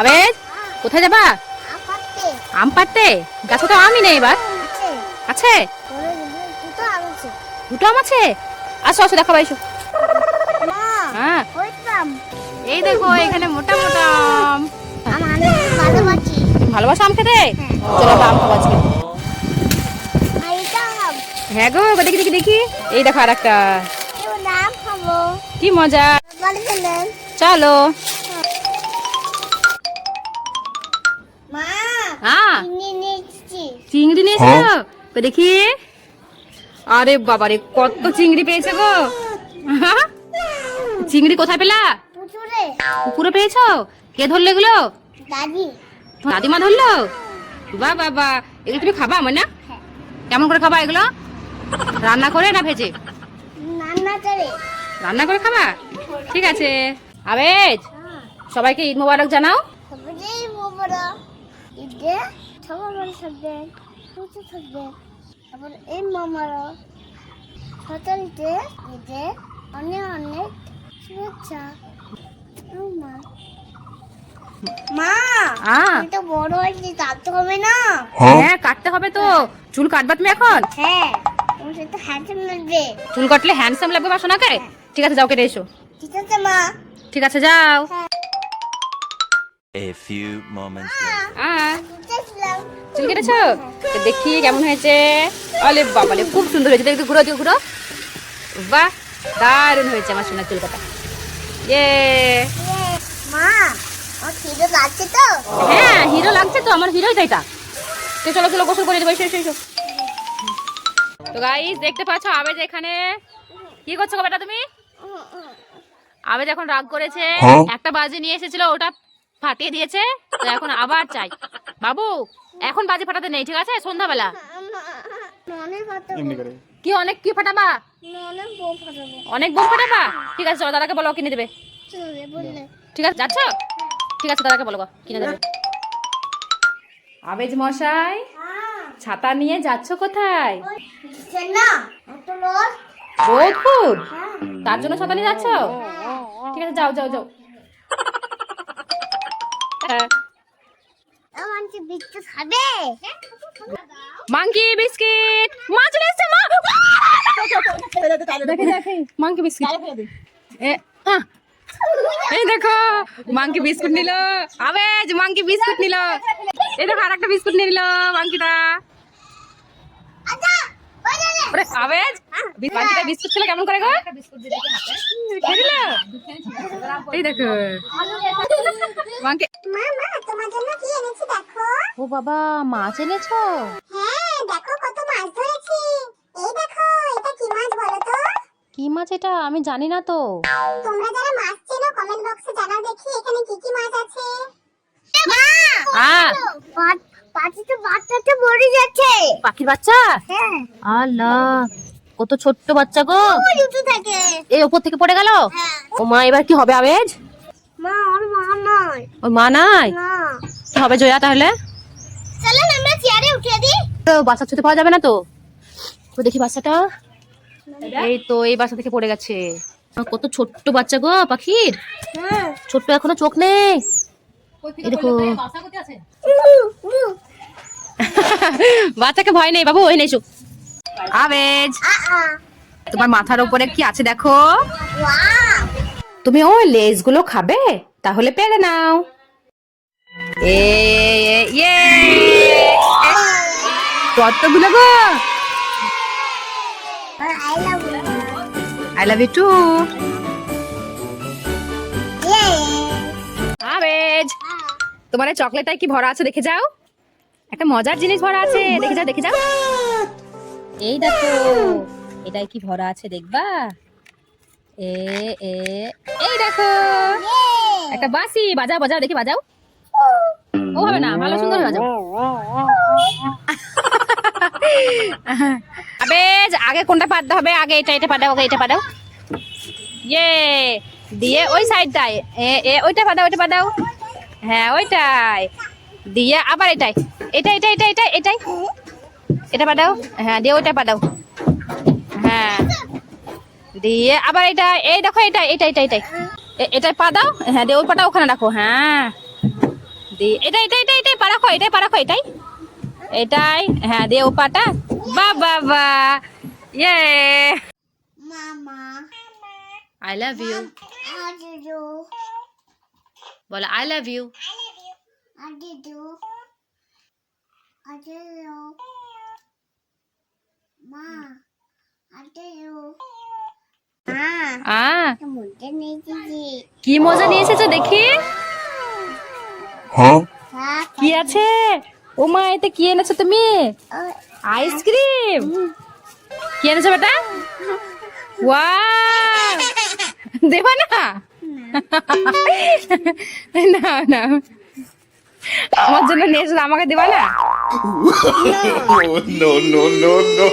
আবেদ কোথায় যাবা? আম পাড়তে। গাছে তো আমই নেই এবার। আছে? দুটো আম আছে? আসো আসো দেখা পাইছো হ্যাঁ। এই দেখো এখানে মোটা মোটা আম। ভালোবাসি আম খেতে? চলো আম খাব আজকে। হ্যাঁ গো দেখি দেখি দেখি। এই দেখো আর একটা কি মজা। চলো। চিংড়ি নিয়েছো তো দেখি। আরে বাবারে কত চিংড়ি পেয়েছে গো। হ্যাঁ? চিংড়ি কোথায় পেলা? পুকুরে। পেয়েছ? কে ধরলে এগুলো? দাদি। দাদিমা ধরলো? বা বাবা এগুলো তুমি খাবা আমার না কেমন করে খাবা এগুলো? রান্না করে না ভেজে? রান্না করে। খাবা? ঠিক আছে। আবেজ সবাইকে ঈদ মোবারক জানাও। ঈদে সবার থাকবে তারপর এই মামারও সতরিতে ঈদে অনেক অনেক শুভেচ্ছা। মা। মা আমি তো বড় হয়েছি কাটতে হবে না? হ্যাঁ। কাটতে হবে তো। চুল কাটবা তুমি এখন? হ্যাঁ তুমি সেটা হ্যান্ডসাম লাগবে। চুল কাটলে হ্যান্ডসাম লাগবে বা সোনাকে ঠিক আছে যাও কেটে এসো। ঠিক আছে মা। ঠিক আছে যাও। A few moments later. চুল কেটেছো? তো দেখি কেমন হয়েছে। আলে বাবালে খুব সুন্দর হয়েছে। দেখি ঘুরো দিও ঘুরো। বাহ দারুণ হয়েছে আমার সোনার চুল কাটা। ইয়ে। মা খিদে লাগছে তো। হ্যাঁ হিরো লাগছে তো আমার হিরোই তো এটা। তো চলো চলো গোসল করে দেবো এসো এসো তো গাইস দেখতে পাচ্ছ আবেজ এখানে। কি করছ বেটা তুমি? আবেজ এখন রাগ করেছে। একটা বাজে নিয়ে এসেছিল ওটা ফাটিয়ে দিয়েছে। তো এখন আবার চাই। বাবু এখন বাজি ফাটাতে নেই ঠিক আছে? সন্ধ্যাবেলা। কি অনেক কি ফাটাবা? অনেক অনেক বোম ফাটাবা? ঠিক আছে চলো দাদাকে বলো কিনে দেবে। ঠিক আছে যাচ্ছ? ঠিক আছে দাদাকে বলো গো, কিনে দেবে। আবেজ মশাই ছাতা নিয়ে যাচ্ছ কোথায়? তার জন্য ছাতা নিয়ে যাচ্ছ? ঠিক আছে যাও যাও যাও। বিচ্ছু খাবে? Monkey biscuit. মা চলে এসছে মা! দেখে দেখে। Monkey biscuit. এ এই দেখো মাংকি বিস্কুট নিল। আবেজ মাংকি বিস্কুট নিল। এই দেখো আরেকটা বিস্কুট নিয়ে নিল। ওরে আবেজ! বিস্কুট খেলে কেমন করে গো? এই দেখো। মাংকি মা মা তোমার জন্য কি এনেছি দেখো। ও বাবা মাছ এনেছো? হ্যাঁ দেখো কত মাছ ধরেছি। এই দেখো এটা কি মাছ বলো তো? কি মাছ এটা? আমি জানি না তো। তোমরা যারা মাছ চেনো কমেন্ট বক্সে জানাও দেখি এখানে কি কি মাছ আছে। মা! আহ বাচ্চাটা মরে যাচ্ছে পাখির বাচ্চা? হ্যাঁ। আল্লাহ কত ছোট্ট বাচ্চা গো। এই ওপর থেকে পড়ে গেল? হ্যাঁ। ও মা এবার কি হবে আবেজ মা ওর মা নাই? কি হবে জয়া তাহলে? চলেন আমরা চেয়ারে উঠে দিই। তো বাচ্চা ছুতে পাওয়া যাবে না তো? তো দেখি বাচ্চাটা এই তো এই বাচ্চা থেকে পড়ে গেছে। কত ছোট্ট বাচ্চা গো পাখির। হ্যাঁ। ছোট্ট এখনও চোখ নেই। দেখো। বাচ্চাকে ভয় নেই বাবু ওই নেই চোখ আবেজ তোমার মাথার উপরে কি আছে দেখো? তুমি ওই লেজগুলো খাবে? তাহলে পেরে নাও। এ কতগুলো গো? আই লাভ ইউ টু তোমার এই চকলেটটায় কি ভরা আছে দেখে যাও। একটা মজার জিনিস ভরা আছে, দেখে যাও দেখে যাও। এই দেখো এটাই কি ভরা আছে দেখবা? এ এ, এই দেখো। একটা বাসি, বাজাও বাজাও, দেখি বাজাও। ও হবে না, ভালো সুন্দর বাজাও আবেজ আগে কোনটা পাততে হবে? আগে এটা এটা পাঠাও আগে এটা পাঠাও ইয়ে দিয়ে ওই সাইডটায়, এ ওইটা পাঠাও ওইটা পাঠাও হ্যাঁ ওইটাই। দিয়ে আবার এটাই। এটা এটা এটা এটা এটাই। এটা পাঠাও হ্যাঁ দিয়ে ওইটা পাঠাও হ্যাঁ। দিয়ে আবার এটা, এই দেখো, এটা এটা এটা, এটাই। এটাই পা দাও। হ্যাঁ দিয়ে ওই পাটা ওখানে রাখো। হ্যাঁ। দি এটা এটা এটা এটাই পা রাখো এটাই পা রাখো এটাই। এটাই। হ্যাঁ দে ও পাটা। বা বা বা। ইয়ে আই লাভ ইউ বলো আই লাভ ইউ আদিদু আদিদু মা আদিদু মা আ কি মজা নিয়ে এসেছ দেখি? কি আছে ও মা এতে কি এনেছো তুমি আইসক্রিম কি এনেছো বেটা ওয়াও দেবা না না না আমার জন্য নিয়ে আমাকে দেবা না no, no, no, no.